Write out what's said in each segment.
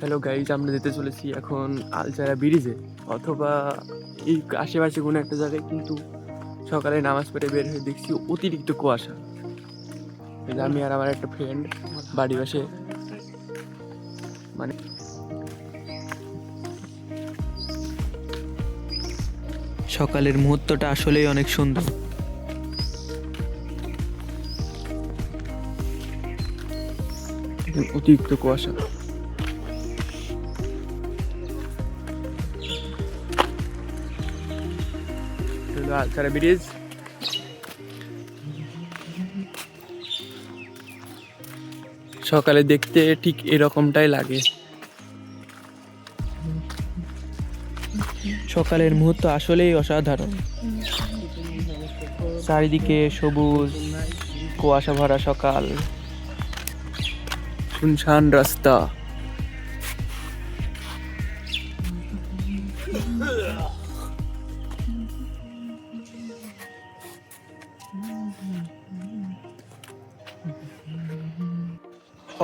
Hello guys আমরা যেতে চলেছি এখন আলচারা ব্রিজে অথবা এই আশেপাশে কোনো একটা জায়গায় কিন্তু সকালে নামাজ পড়ে বের হয়ে দেখছি অতিরিক্ত কুয়াশা। আমি আর আমার একটা ফ্রেন্ড বাড়ি পাশে। মানে সকালের মুহূর্তটা আসলেই অনেক সুন্দর। অতিরিক্ত কুয়াশা। হলো আলচারা ব্রিজ সকালে দেখতে ঠিক এরকমটাই লাগে। সকালের মুহূর্ত আসলেই অসাধারণ। চারিদিকে সবুজ, কুয়াশা ভরা সকাল। শুনশান রাস্তা।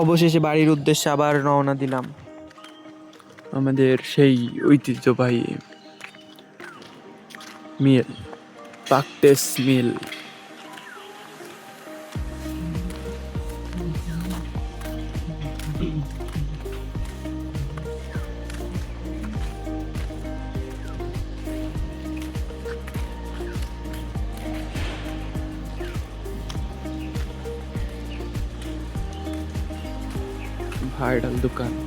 অবশেষে বাড়ির উদ্দেশ্যে আবার রওনা দিলাম। আমাদের সেই ঐতিহ্যবাহী মিল পাকটেস মিল। हार्डल दुकान।